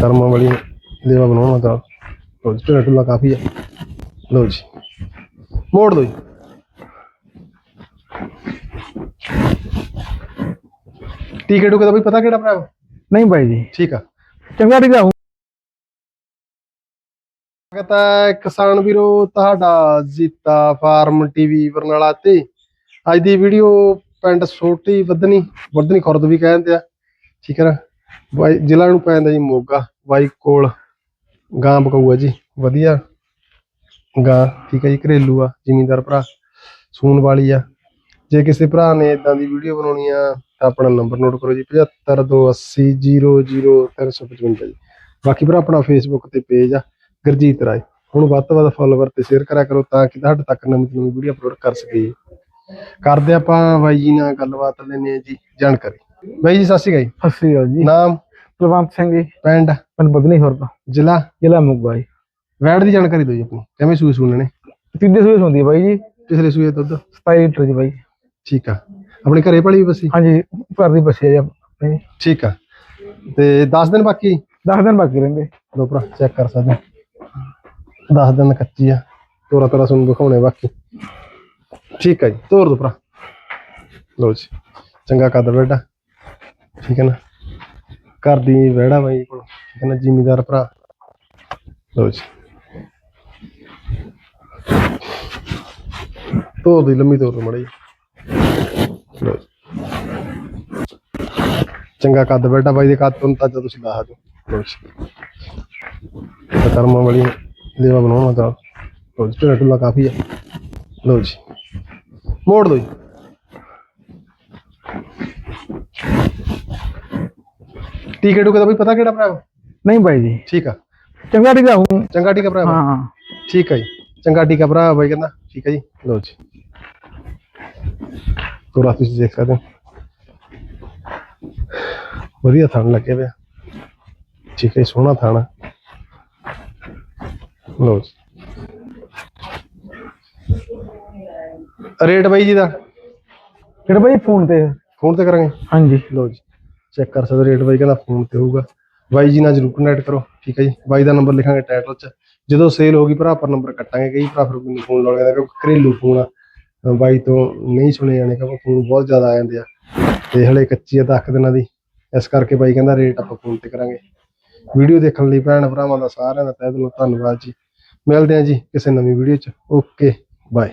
ਕਰਮਾਂ ਵਾਲੀ ਲੇਵਾ ਬਣਾਉਣਾ ਤਾਂ ਲੋ ਜੀ ਕਾਫੀ ਹੈ ਲੋ ਜੀ। ਮੋੜ ਦੋ ਜੀ। ਟੀਕੇ ਟੂਕੇ ਦਾ ਵੀ ਪਤਾ ਕਿਹੜਾ ਭਰਾ ਨਹੀਂ ਬਾਈ ਜੀ। ਠੀਕ ਆ। ਚੰਗਾ ਆ। ਸਵਾਗਤ ਹੈ ਕਿਸਾਨ ਵੀਰੋ ਤੁਹਾਡਾ ਜੀਤਾ ਫਾਰਮ ਟੀਵੀ ਬਰਨਾਲਾ ਤੇ। ਅੱਜ ਦੀ ਵੀਡੀਓ ਪਿੰਡ ਛੋਟੀ ਵਧਨੀ ਵਧਨੀ ਖੁਰਦ ਵੀ ਕਹਿੰਦੇ ਆ। ਠੀਕ ਹੈ ਨਾ? ਬਾਈ ਜ਼ਿਲ੍ਹਾ ਨੂੰ ਪੈਂਦਾ ਜੀ ਮੋਗਾ ਬਾਈ ਕੋਲ ਗਾਂ ਬਕਾਊ ਆ ਜੀ, ਵਧੀਆ ਗਾਂ, ਠੀਕ ਹੈ ਜੀ, ਘਰੇਲੂ ਆ, ਜ਼ਿਮੀਂਦਾਰ ਭਰਾ, ਸੂਣ ਵਾਲੀ ਆ। ਜੇ ਕਿਸੇ ਭਰਾ ਨੇ ਇਦਾਂ ਦੀ ਵੀਡੀਓ ਬਣਾਉਣੀ ਆ, ਤਾਂ ਆਪਣਾ ਨੰਬਰ ਨੋਟ ਕਰੋ ਜੀ 7528000355 ਜੀ। ਬਾਕੀ ਭਰਾ, ਆਪਣਾ ਫੇਸਬੁੱਕ ਤੇ ਪੇਜ ਆ, ਗੁਰਜੀਤ ਰਾਏ। ਹੁਣ ਵੱਧ ਤੋਂ ਵੱਧ ਫੋਲੋਵਰ ਤੇ ਸ਼ੇਅਰ ਕਰਿਆ ਕਰੋ, ਤਾਂ ਕਿ ਤੁਹਾਡੇ ਤੱਕ ਨਵੀਂ ਨਵੀਂ ਵੀਡੀਓ ਅਪਲੋਡ ਕਰ ਸਕੀਏ। ਕਰਦੇ ਆਪਾਂ ਬਾਈ ਜੀ ਨਾਲ ਗੱਲਬਾਤ ਲੈਣੇ ਜੀ, ਜਾਣਕਾਰੀ। ਬਾਈ ਜੀ ਸਤਿ ਸ਼੍ਰੀ ਅਕਾਲ ਜੀ। ਸਤਿ ਸ੍ਰੀ ਅਕਾਲ ਜੀ। ਨਾਮ? ਕੁਲਵੰਤ ਸਿੰਘ ਜੀ। ਪਿੰਡ? ਪਿੰਡ ਬਦਨੀ ਖੁਰਦ ਜ਼ਿਲ੍ਹਾ? ਜ਼ਿਲ੍ਹਾ ਮੁਕਬਾ ਜੀ ਵੈੜ ਦੀ ਜਾਣਕਾਰੀ ਦਿਓ ਜੀ ਆਪਣੀ। ਕਿਵੇਂ ਸੂਏ ਸੁਣਨੇ ਤੀਜੇ ਸੂਏ ਹੁੰਦੀ ਹੈ ਬਾਈ ਜੀ। ਪਿਛਲੇ ਸੂਏ ਦੁੱਧ? 27 ਲੀਟਰ ਜੀ ਬਾਈ। ਠੀਕ ਆ। ਆਪਣੇ ਘਰੇ ਪਲੀ ਬਸੀ? ਹਾਂਜੀ ਘਰ ਦੀ ਬੱਚੀ ਹੈ ਜੀ ਆਪਣੀ। ਠੀਕ ਆ। ਤੇ 10 ਦਿਨ ਬਾਕੀ? 10 ਦਿਨ ਬਾਕੀ ਰਹਿੰਦੇ। ਲੋ ਭਰਾ ਚੈੱਕ ਕਰ ਸਕਦੇ 10 ਦਿਨ ਕੱਚੀ ਆ। ਤੋਰਾ ਤੋਰਾ ਤੁਹਾਨੂੰ ਦਿਖਾਉਣੇ ਬਾਕੀ। ਠੀਕ ਆ ਜੀ ਤੋਰ ਦੋ ਭਰਾ। ਲੋ ਜੀ ਚੰਗਾ ਕੱਦ ਬੈਠਾ ਠੀਕ ਹੈ ਨਾ? ਘਰ ਦੀ ਵਿਹੜਾ ਬਾਈ ਕੋਲ, ਠੀਕ ਹੈ ਨਾ, ਜ਼ਿਮੀਦਾਰ ਭਰਾ। ਲੋ ਜੀ। ਤੋਰ ਦੀ ਲੰਮੀ ਤੋਰ ਮੜੀ ਲੋ ਚੰਗਾ ਕੱਦ ਬੈਠਾ ਬਾਈ ਦੇ ਕੱਦ ਤੋਂ, ਤਾਂ ਜਦੋਂ ਤੁਸੀਂ ਦੱਸ ਦਿਓ। ਲੋ ਜੀ। ਤਾਂ ਕਰਮਾਂ ਵਾਲੀ ਲੇਵਾ ਬਣਾਉਣਾ ਤਾਂ। ਲੋ ਜੀ ਢਿੱਲਾ ਢੁੱਲਾ ਕਾਫੀ ਹੈ ਲੋ ਜੀ। ਮੋੜ ਦੋ ਜੀ। ਟੀਕੇ ਟੂਕੇ ਦਾ ਵੀ ਪਤਾ ਕਿਹੜਾ ਭਰਾ ਨਹੀਂ ਬਾਈ ਜੀ। ਠੀਕ ਆ। ਚੰਗਾ ਆ ਹੂੰ। ਚੰਗਾ ਟੀਕਾ ਭਰਾ ਹਾਂ ਹਾਂ। ਠੀਕ ਆ ਜੀ। ਚੰਗਾ ਟੀਕਾ ਭਰਾ ਬਾਈ ਕਹਿੰਦਾ। ਠੀਕ ਆ ਜੀ। ਲੋ ਜੀ। ਤੋਰਾ ਤੁਸੀਂ ਦੇਖ ਸਕਦੇ ਹੋ। ਵਧੀਆ ਥਣ ਲੱਗੇ ਪਿਆ ਠੀਕ ਹੈ ਜੀ, ਸੋਹਣਾ ਥਣ ਲੋ ਜੀ। ਰੇਟ ਬਾਈ ਜੀ ਦਾ? ਕਿਹੜਾ ਬਾਈ ਫੋਨ ਤੇ। ਫੋਨ ਤੇ ਕਰਾਂਗੇ। ਹਾਂਜੀ। ਲੋ ਜੀ। ਚੈੱਕ ਕਰ ਸਕਦੇ ਰੇਟ ਬਾਈ ਕਹਿੰਦਾ ਫੋਨ ਤੇ ਹੋਊਗਾ। ਬਾਈ ਜੀ ਨਾਲ ਜਰੂਰ ਕੰਟੈਕਟ ਕਰੋ, ਠੀਕ ਹੈ ਜੀ? ਬਾਈ ਦਾ ਨੰਬਰ ਲਿਖਾਂਗੇ ਟਾਈਟਲ 'ਚ। ਜਦੋਂ ਸੇਲ ਹੋ ਗਈ, ਭਰਾ ਪਰ ਨੰਬਰ ਕੱਟਾਂਗੇ, ਕਈ ਭਰਾ ਫਿਰ ਮੈਨੂੰ ਫੋਨ ਲਾਉਣ ਕਹਿੰਦੇ ਕਿਉਂਕਿ ਘਰੇਲੂ ਫੋਨ ਆ। ਬਾਈ ਤੋਂ ਨਹੀਂ ਸੁਣੇ ਜਾਣੇ, ਕਿਉਂਕਿ ਫੋਨ ਬਹੁਤ ਜ਼ਿਆਦਾ ਆ ਜਾਂਦੇ ਆ। ਤੇ ਹਲੇ ਕੱਚੀ ਆ 10 ਦਿਨਾਂ ਦੀ ਇਸ ਕਰਕੇ ਬਾਈ ਕਹਿੰਦਾ ਰੇਟ ਆਪਾਂ ਫੋਨ ਤੇ ਕਰਾਂਗੇ। ਵੀਡੀਓ ਦੇਖਣ ਲਈ ਭੈਣ ਭਰਾਵਾਂ ਦਾ ਸਾਰਿਆਂ ਦਾ ਤਹਿ ਦਿਲੋਂ ਧੰਨਵਾਦ ਜੀ। ਮਿਲਦੇ ਹਾਂ ਜੀ ਕਿਸੇ ਨਵੀਂ ਵੀਡੀਓ 'ਚ। Okay bye